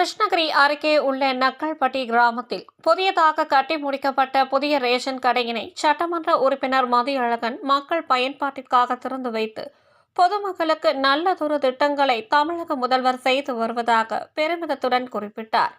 கிருஷ்ணகிரி அருகே உள்ள நக்கல்பட்டி கிராமத்தில் புதியதாக கட்டி முடிக்கப்பட்ட புதிய ரேஷன் கடையினை சட்டமன்ற உறுப்பினர் மதியழகன் மக்கள் பயன்பாட்டிற்காக திறந்து வைத்து பொதுமக்களுக்கு நல்லதொரு திட்டங்களை தமிழக முதல்வர் செய்து வருவதாக பெருமிதத்துடன் குறிப்பிட்டார்.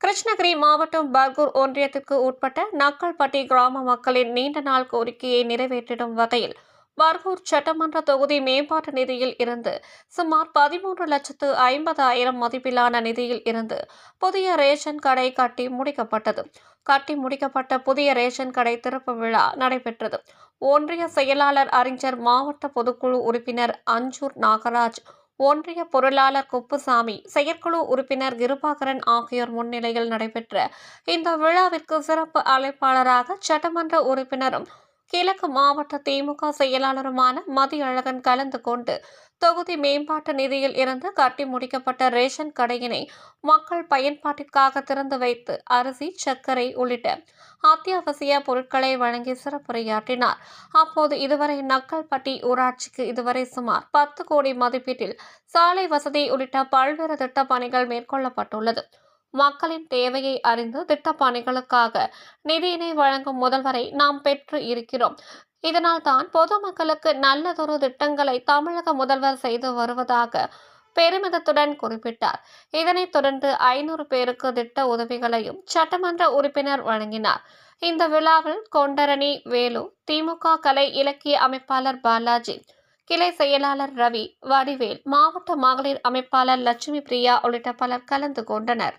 கிருஷ்ணகிரி மாவட்டம் பர்கூர் ஒன்றியத்திற்கு உட்பட்ட நக்கல்பட்டி கிராம மக்களின் நீண்ட நாள் கோரிக்கையை நிறைவேற்றிடும் வகையில் பர்கூர் சட்டமன்ற தொகுதி மேம்பாட்டு நிதியில் இருந்து சுமார் பதிமூன்று லட்சத்து ஐம்பதாயிரம் மதிப்பிலான நிதியில் இருந்து புதிய ரேஷன் கடை கட்டி முடிக்கப்பட்டது. கட்டி முடிக்கப்பட்ட புதிய ரேஷன் கடை திறப்பு விழா நடைபெற்றது. ஒன்றிய செயலாளர் அறிஞர் மாவட்ட பொதுக்குழு உறுப்பினர் அஞ்சூர் நாகராஜ் ஒன்றிய பொருளாளர் குப்புசாமி செயற்குழு உறுப்பினர் கிருபாகரன் ஆகியோர் முன்னிலையில் நடைபெற்ற இந்த விழாவிற்கு சிறப்பு அழைப்பாளராக சட்டமன்ற உறுப்பினரும் கிழக்கு மாவட்ட திமுக செயலாளருமான மதியழகன் கலந்து கொண்டு தொகுதி மேம்பாட்டு நிதியில் இருந்து கட்டி முடிக்கப்பட்ட ரேஷன் கடையினை மக்கள் பயன்பாட்டிற்காக திறந்து வைத்து அரிசி சர்க்கரை உள்ளிட்ட அத்தியாவசிய பொருட்களை வழங்கி சிறப்புரையாற்றினார். அப்போது இதுவரை நக்கல்பட்டி ஊராட்சிக்கு இதுவரை சுமார் பத்து கோடி மதிப்பீட்டில் சாலை வசதி உள்ளிட்ட பல்வேறு திட்டப் பணிகள் மேற்கொள்ளப்பட்டுள்ளது. மக்களின் தேவையை அறிந்து திட்டப்பணிகளுக்காக நிதியினை வழங்கும் முதல்வரை நாம் பெற்று இருக்கிறோம். இதனால் தான் பொதுமக்களுக்கு நல்லதொரு திட்டங்களை தமிழக முதல்வர் செய்து வருவதாக பெருமிதத்துடன் குறிப்பிட்டார். இதனைத் தொடர்ந்து ஐநூறு பேருக்கு திட்ட உதவிகளையும் சட்டமன்ற உறுப்பினர் வழங்கினார். இந்த விழாவில் கொண்டரணி வேலு திமுக கலை இலக்கிய அமைப்பாளர் பாலாஜி கிளை செயலாளர் ரவி வடிவேல் மாவட்ட மகளிர் அமைப்பாளர் லட்சுமி பிரியா உள்ளிட்ட பலர் கலந்து கொண்டனர்.